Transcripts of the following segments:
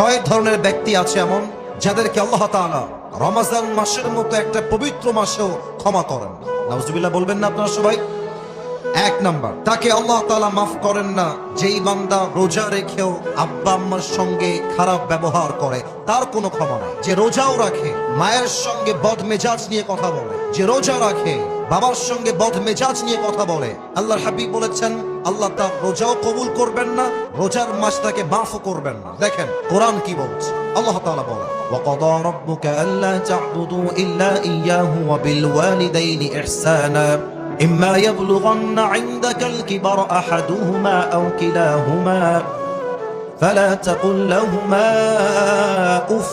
ছয় ধরনের ব্যক্তি আছে এমন যাদেরকে আল্লাহ তাআলা রমাজান মাসের মতো একটা পবিত্র মাসেও ক্ষমা করেন। নাউজুবিল্লাহ বলবেন না আপনারা সবাই? এক নাম্বার, তাকে আল্লাহ তাআলা মাফ করেন না, যেই বান্দা রোজা রেখেও আব্বা আম্মার সঙ্গে খারাপ ব্যবহার করে, তার কোনো ক্ষমা নাই। যে রোজাও রাখে, মায়ের সঙ্গে বদ মেজাজ নিয়ে কথা বলে, যে রোজা রাখে, বাবার সঙ্গে বদ মেজাজ নিয়ে কথা বলে, আল্লাহর হাবিব বলেছেন আল্লাহ তার রোজাও কবুল করবেন না রোজার মাসটাকে মাফও করবেন না দেখেন কোরআন কি বলছে আল্লাহ তাআলা বলেন وقضى ربك ألا تعبدوا إلا إياه وبالوالدين إحسانا إما يبلغن عندك الكبر أحدهما أو كلاهما فلا تقل لهما أف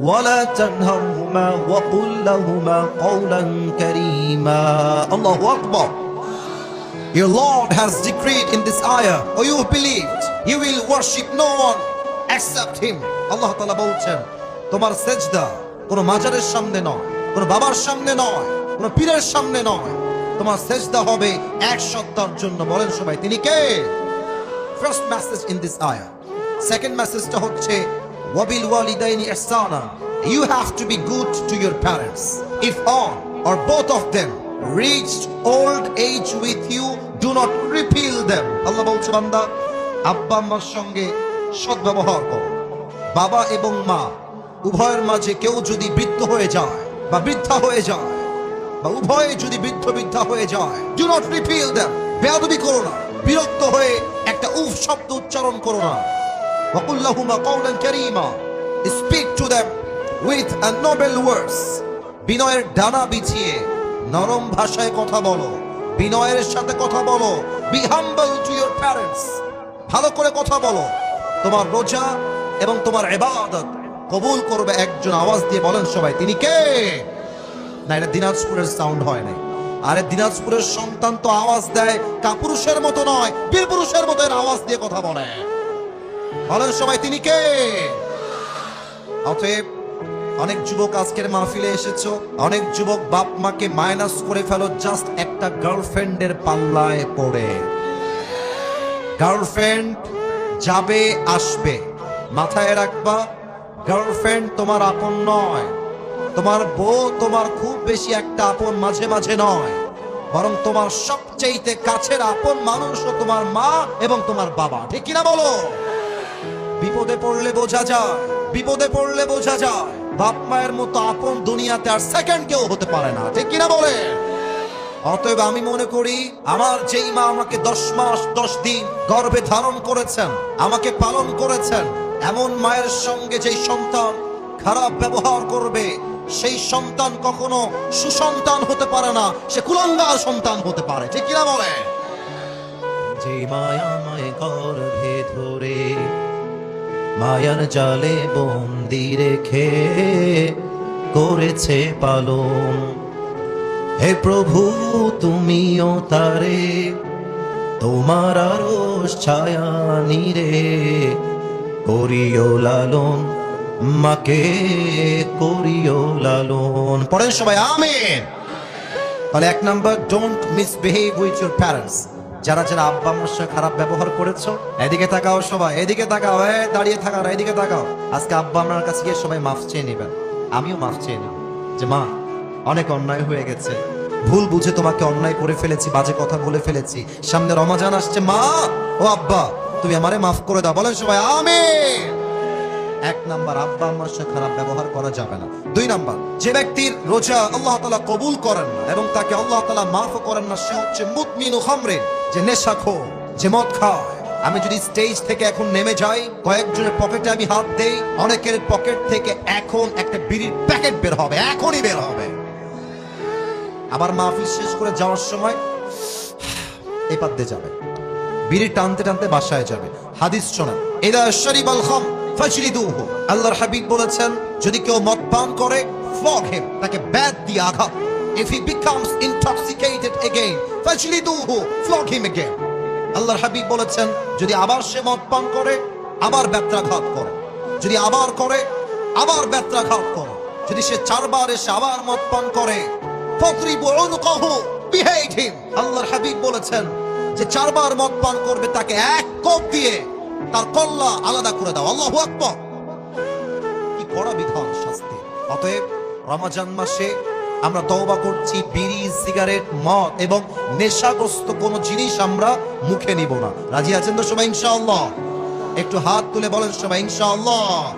ولا تنهرهما وقل لهما قولا كريما الله أكبر Your Lord has decreed in this ayah, or you believed, you will worship no one except Him. Allah Ta'ala বলছেন তোমার সেজদা কোনো মাজারের সামনে নয় কোনো বাবার সামনে নয় কোনো পীরের সামনে নয়। তোমার সেজদা হবে এক সত্তার জন্য। বলেন সবাই তিনি কে? ফার্স্ট মেসেজ ইন দিস আয়া সেকেন্ড মেসেজটা হচ্ছে ওয়াবিল ওয়ালিদাইনি ইহসানা you have to be good to your parents if one or both of them reached old age with you, do not repeal them. Allah বলছে, বান্দা, আব্বা, আম্মার সঙ্গে সদ্ব্যবহার করো। বাবা এবং মা, উভয়ের মাঝে কেউ যদি বৃদ্ধ হয়ে যায় বা বৃদ্ধা হয়ে যায় বা উভয়ে যদি বৃদ্ধ বৃদ্ধা হয়ে যায় ডু নট রিপিল দেম বেয়াদবি করো না, বিরক্ত হয়ে একটা উফ শব্দ উচ্চারণ করো না। ওয়াকুল্লাহুমা কাওলান কারীমা speak to them with a noble words বিনয়ের ডানা বিছিয়ে নরম ভাষায় কথা বলো, বিনয়ের সাথে কথা বলো be humble to your parents ভালো করে কথা বলো, তোমার রোজা এবং তোমার এবাদত কবুল করবে একজন আওয়াজ দিয়ে বলেন সবাই, তিনি কে? না, এটা দিনাজপুরের সাউন্ড হয় নাই। আরে, দিনাজপুরের সন্তান তো আওয়াজ দেয় কাপুরুষের মতো নয় বীর পুরুষের মতো আওয়াজ দিয়ে কথা বলে। বলেন সবাই, তিনি কে? অতএব অনেক যুবক আজকের মাহফিলে এসেছ, অনেক যুবক বাপ মাকে মাইনাস করে ফেলো জাস্ট একটা গার্লফ্রেন্ডের পাল্লায় পড়ে। গার্লফ্রেন্ড যাবে, আসবে। মাথায় রাখবা গার্লফ্রেন্ড তোমার আপন নয়। তোমার বউ তোমার খুব বেশি একটা আপন মাঝে মাঝে নয়। বরং তোমার সবচেয়ে কাছের আপন মানুষও তোমার মা এবং তোমার বাবা। ঠিক কিনা বলো? বিপদে পড়লে বোঝা যায়, বিপদে পড়লে বোঝা যায়। বাপ মায়ের মতো আপন দুনিয়াতে আর সেকেন্ড কেউ হতে পারে না। ঠিক কিনা বলে? অতএব আমি মনে করি, আমার যেই মা আমাকে দশ মাস, দশ দিন গর্ভে ধারণ করেছেন, আমাকে পালন করেছেন, এমন মায়ের সঙ্গে যেই সন্তান খারাপ ব্যবহার করবে, সেই সন্তান কখনো সুসন্তান হতে পারে না, সে কুলাঙ্গার সন্তান হতে পারে। ঠিক কিনা বলে? যে মায়া মায় গর্ভে ধরে মায়ার জালে বন্দি রেখে করেছে পালন। হে প্রভু, তুমিও তারে, তোমার আরও ছায়া নিরে করিও লালন, মাকে করিও লালন। পড়েন সবাই, আমিন। তাহলে এক number don't misbehave with your parents যারা যারা আব্বা আম্মার সঙ্গে খারাপ ব্যবহার করেছ, এদিকে তাকাও সবাই, এদিকে তাকাও এ দাঁড়িয়ে থাকার, এদিকে তাকাও। আজকে আব্বা আমার কাছে গিয়ে সবাই মাফ চেয়ে নেবেন। আমিও মাফ চেয়ে নেব। যে মা, অনেক অন্যায় হয়ে গেছে। ভুল বুঝে তোমাকে অন্যায় করে ফেলেছি, বাজে কথা বলে ফেলেছি। সামনে রমাজান আসছে, মা! ও আব্বা, তুমি আমারে মাফ করে দাও। বলেন সবাই, আমিন! এক নাম্বার, আব্বা আম্মার সাথে খারাপ ব্যবহার করা যাবে না। দুই নাম্বার, যে ব্যক্তির রোজা আল্লাহ তালা কবুল করেন না এবং তাকে আল্লাহ তালা মাফ করেন না, সে হচ্ছে মুতমিনু খামরে যে নেশাখো যে মদ খায়। আমি যদি স্টেজ থেকে এখন নেমে যাই, কয়েকজনের পকেটে আমি হাত দেই, অনেকের পকেট থেকে এখন একটা বিড়ির প্যাকেট বের হবে, এখনই বের হবে। আবার মাহফিল শেষ করে যাওয়ার সময় এপার দিয়ে যাবে। বিড়ি টানতে টানতে বাসায় যাবে। হাদিস শোনা এদা শরীব আল খাম আল্লাহর হাবিব বলেছেন, যদি কেউ মদ পান করে, ফগ তাকে ব্যাট দিয়ে আঘাত if he becomes intoxicated again ফাজরিদুহু ফ্লগ হিম again. আল্লাহর হাবিব বলেছেন, যদি আবার সে মদ পান করে, আবার ব্যত্রাঘাত করো। যদি আবার করে, আবার ব্যত্রাঘাত করো। যদি সে চারবার এসে আবার মদ পান করে ফকরিবু উনকাহু বিহেড হিম আল্লাহর হাবিব বলেছেন যে চারবার মদ পান করবে, তাকে এক কোপ দিয়ে তার কল্লা আলাদা করে দাও। আল্লাহু আকবার। কড়া বিধান শাস্তি। অতএব রমাজান মাসে আমরা তওবা করছি, বিড়ি, সিগারেট, মদ এবং নেশাগ্রস্ত কোনো জিনিস আমরা মুখে নিব না। রাজি আছেন তো সবাই? ইনশাআল্লাহ। একটু হাত তুলে বলেন সবাই, ইনশাআল্লাহ।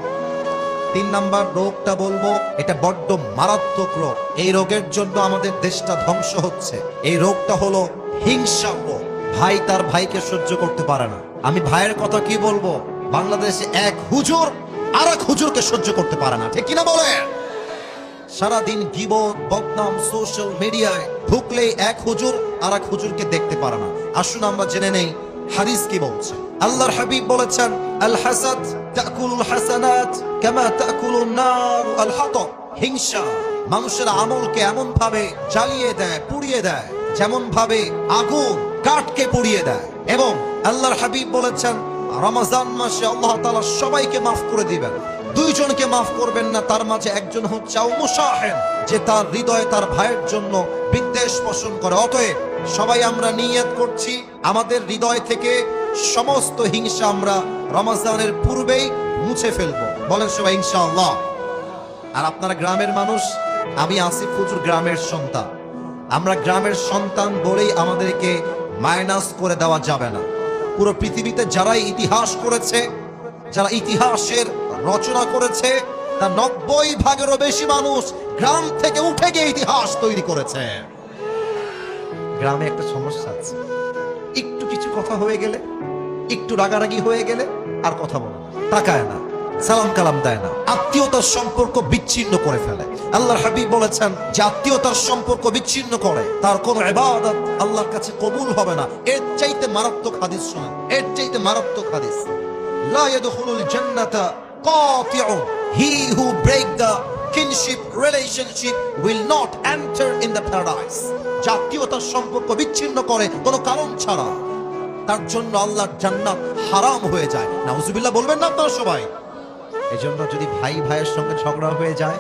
তিন নাম্বার রোগটা বলব, এটা বড্ড মারাত্মক রোগ। এই রোগের জন্য আমাদের দেশটা ধ্বংস হচ্ছে। এই রোগটা হলো হিংসা রোগ। ভাই তার ভাইকে সহ্য করতে পারে না। আমি ভাইয়ের কথা কি বলব? বাংলাদেশে এক হুজুর আর এক হুজুরকে সহ্য করতে পারে না। ঠিক কিনা বলে সারাদিন গিবত, বদনাম সোশ্যাল মিডিয়ায় ঢুকলেই এক হুজুর আর এক হুজুরকে দেখতে পারে না। আসুন আমরা জেনে নেই হাদিস কি বলছে। আল্লাহর হাবিব বলেছেন, আল হাসাদ তাকুলুল হাসানাত কামা তাকুলুন নার আল হাতব হিংসা মানুষের আমলকে এমন ভাবে জ্বালিয়ে দেয়, পুড়িয়ে দেয় যেমন ভাবে আগুন কাঠকে পুড়িয়ে দেয়। এবং আল্লাহর হাবিব বলেছেন, রমাজান মাসে আল্লাহ তাআলা সবাইকে মাফ করে দিবেন। দুইজনকে মাফ করবেন না, তার মাঝে একজন হচ্ছে যে তার হৃদয়ে তার ভাইয়ের জন্য বিদ্বেষ পোষণ করে। অতএব সবাই আমরা নিয়ত করছি, আমাদের হৃদয় থেকে সমস্ত হিংসা আমরা রমাজানের পূর্বেই মুছে ফেলব। বলেন সবাই হিংসা ইনশাআল্লাহ। আর আপনারা গ্রামের মানুষ, আমি আসিফ প্রচুর গ্রামের সন্তান। আমরা গ্রামের সন্তান বলেই আমাদেরকে মাইনাস করে দেওয়া যাবে না। পুরো পৃথিবীতে যারাই ইতিহাস করেছে, যারা ইতিহাসের রচনা করেছে তার নব্বই ভাগেরও বেশি মানুষ গ্রাম থেকে উঠে গিয়ে ইতিহাস তৈরি করেছে। গ্রামে একটা সমস্যা আছে। একটু কিছু কথা হয়ে গেলে, একটু রাগারাগি হয়ে গেলে আর কথা বলে না, তাকায় না, সালাম কালাম দেয় না, আত্মীয়তার সম্পর্ক বিচ্ছিন্ন করে ফেলে। আল্লাহ হাবিব বলেছেন যে আত্মীয়তার সম্পর্ক বিচ্ছিন্ন করে, তার কোন ইবাদত আল্লাহর কাছে কবুল হবে না। এর চাইতে মারাত্মক হাদিস শুনেন, এর চাইতে মারাত্মক হাদিস। লা ইয়াদখুলুল জান্নাতা he who break the kinship relationship will not enter in the paradise. জাতীয়তার সম্পর্ক বিচ্ছিন্ন করে, কোনো কারণ ছাড়া। তার জন্য আল্লাহর জান্নাত হারাম হয়ে যায়। নাউজুবিল্লাহ, বলবেন না আপনারা সবাই? এজন্য যদি ভাই ভাইয়ের সঙ্গে ঝগড়া হয়ে যায়,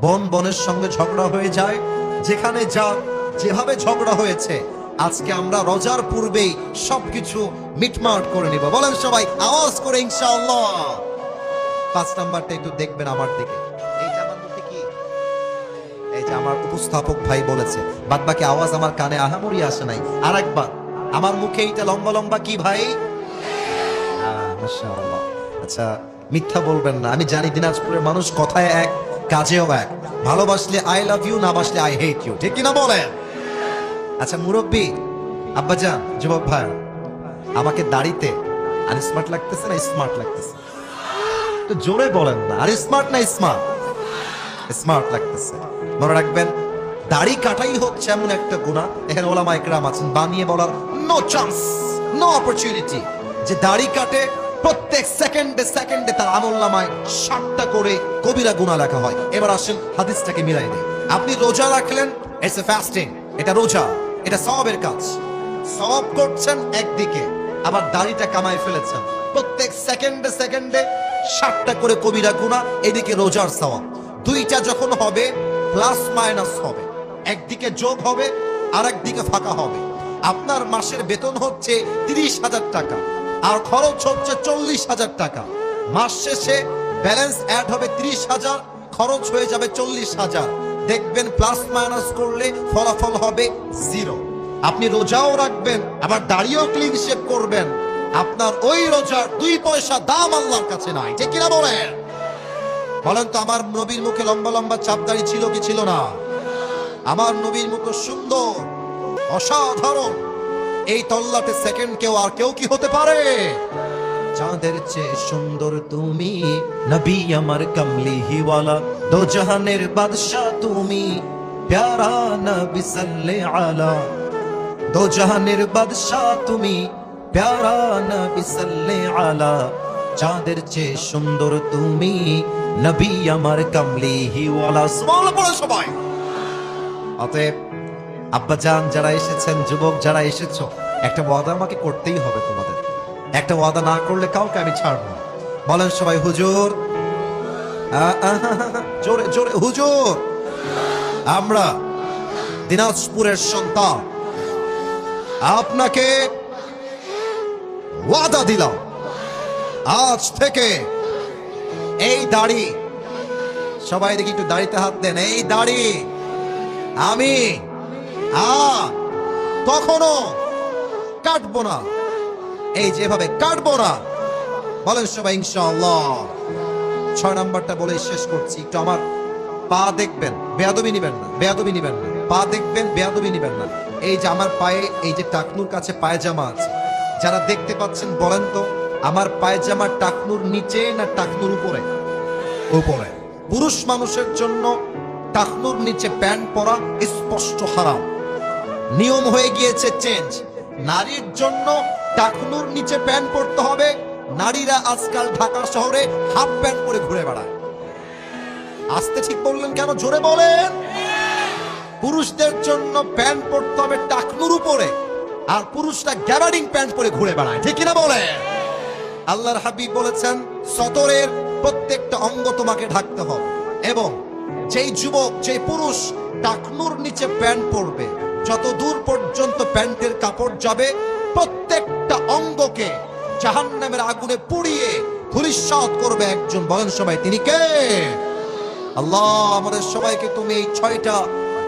বোন বোনের সঙ্গে ঝগড়া হয়ে যায়, যেখানে যা, যেভাবে ঝগড়া হয়েছে, আজকে আমরা রোজার পূর্বেই সবকিছু মিটমাট করে নিব। বলেন সবাই, আওয়াজ করে ইনশাআল্লাহ। পাঁচ নাম্বারটা একটু দেখবেন আমার দিকে। আমার উপস্থাপক ভাই বলেছে বাদ বাকি আওয়াজ আমার কানে আহামরি আসে নাই। আর একবার আমার মুখে এইটা লম্বা লম্বা কি ভাই? আচ্ছা মিথ্যা বলবেন না। আমি জানি দিনাজপুরের মানুষ কথায় এক, কাজেও এক। ভালোবাসলে আই লাভ ইউ না বাসলে আই হেট ইউ ঠিক কিনা বলেন? আচ্ছা মুরব্বী, আব্বাজান, যুবক ভাই, আমাকে দাড়িতে, আর স্মার্ট লাগতেছে না স্মার্ট লাগতেছে? তো জোরে বলেন না। আর স্মার্ট না স্মার্ট স্মার্ট লাগতেছে। মনে রাখবেন, দাড়ি কাটাই হচ্ছে এমন একটা গুণা এখানে ওলামা একরাম আছেন, বানিয়ে বলার নো চান্স নো অপরচুনিটি যে দাড়ি কাটে, প্রত্যেক সেকেন্ডে সেকেন্ডে তার আমল নামায় ষাটটা করে কবিরা গুণা লেখা হয়। এবার আসেন হাদিসটাকে মিলাই দেয় আপনি রোজা রাখলেন ইটস এ ফাস্টিং এটা রোজা, এটা সবের কাজ। সব করছেন একদিকে, আবার দাড়িটা কামায় ফেলেছেন। প্রত্যেক সেকেন্ডে সেকেন্ডে ষাটটা করে কবিরা গুণা, এদিকে রোজার সওয়াব। দুইটা যখন হবে প্লাস মাইনাস হবে। একদিকে যোগ হবে আর একদিকে ফাঁকা হবে। আপনার মাসের বেতন হচ্ছে তিরিশ হাজার টাকা, আর খরচ হচ্ছে চল্লিশ হাজার টাকা। মাস শেষে ব্যালেন্স অ্যাড হবে তিরিশ হাজার, খরচ হয়ে যাবে চল্লিশ হাজার। দেখবেন প্লাস মাইনাস করলে ফলাফল হবে জিরো আপনি রোজাও রাখবেন, আবার দাড়িও ক্লিন শেপ করবেন। আপনার ওই রোজার দুই পয়সা দাম আল্লাহর কাছে নাই, ঠিক কিনা বলেন? বলেন তো, আমার নবীর মুখে লম্বা লম্বা চাপ দাড়ি ছিল কি ছিল না? আমার নবীর মতো সুন্দর, অসাধারণ, এই তল্লাটে সেকেন্ড কেউ আর কেউ কি হতে পারে? চাঁদের চেয়ে সুন্দর তুমি, নবী আমার কমলি হিওয়ালা দো জাহানের বাদশা তুমি, প্যারা নবী সাল্লে আলা দো জাহানের বাদশা তুমি প্যারা নবী সাল্লে চাঁদের চেয়ে সুন্দর তুমি নবী আমার কমলি হিওয়ালা সুবহানাল্লাহ, পড়ো সবাই। অতএব আব্বাজান যারা এসেছেন, যুবক যারা এসেছ, একটা ওয়াদা আমাকে করতেই হবে তোমাদের। একটা ওয়াদা না করলে কাউকে আমি ছাড়বো না। বলেন সবাই, হুজুর। জোরে জোরে, হুজুর। আমরা দিনাজপুরের সন্তান। আপনাকে ওয়াদা দিলাম। আজ থেকে এই দাড়ি, সবাই দেখি একটু দাড়িতে হাত দেন। এই দাড়ি আমি আ কখনো কাটবো না। এই যেভাবে কাটবো না। বলেন সবাই, ইনশাআল্লাহ। ছয় নাম্বারটা বলে শেষ করছি। একটু আমার পা দেখবেন, বেয়াদবি নিবেন না, বেয়াদবি নিবেন না। পা দেখবেন, বেয়াদবি নিবেন না। এই যে আমার পায়ে, এই যে টাকনুর কাছে পায়জামা আছে যারা দেখতে পাচ্ছেন, বলেন তো, আমার পায়জামা টাকনুর নিচে না টাকনুর উপরে? উপরে। পুরুষ মানুষের জন্য টাকনুর নিচে প্যান্ট পরা স্পষ্ট হারাম। নিয়ম হয়ে গিয়েছে চেঞ্জ। নারীর জন্য টাকনুর নিচে প্যান্ট পরতে হবে। নারীরা আজকাল ঢাকা শহরে হাফ প্যান্ট পরে ঘুরে বেড়ায়। আসতে ঠিক বললেন কেন? জোরে বলেন। পুরুষদের জন্য প্যান্ট পরতে হবে টাকনুর উপরে। আর পুরুষরা গ্যাবার্ডিং প্যান্ট পরে ঘুরে বেড়ায়। ঠিক কিনা বলে? আল্লাহর হাবিব বলেছেন, সতরের প্রত্যেকটা অঙ্গ তোমাকে ঢাকতে হবে এবং যেই যুবক, যেই পুরুষ টাকনুর নিচে প্যান্ট পরবে, যত দূর পর্যন্ত প্যান্টের কাপড় যাবে, প্রত্যেকটা অঙ্গকে জাহান্নামের আগুনে পুড়িয়ে ধুলিস্বাদ করবে একজন বলেন সবাই। তিনি কে? আল্লাহ, আমাদের সবাইকে তুমি এই ছয়টা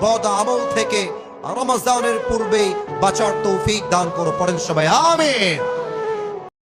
বদ আমল থেকে রমাজানের পূর্বে বাঁচার তৌফিক দান করো পড়েন সবাই আমিন।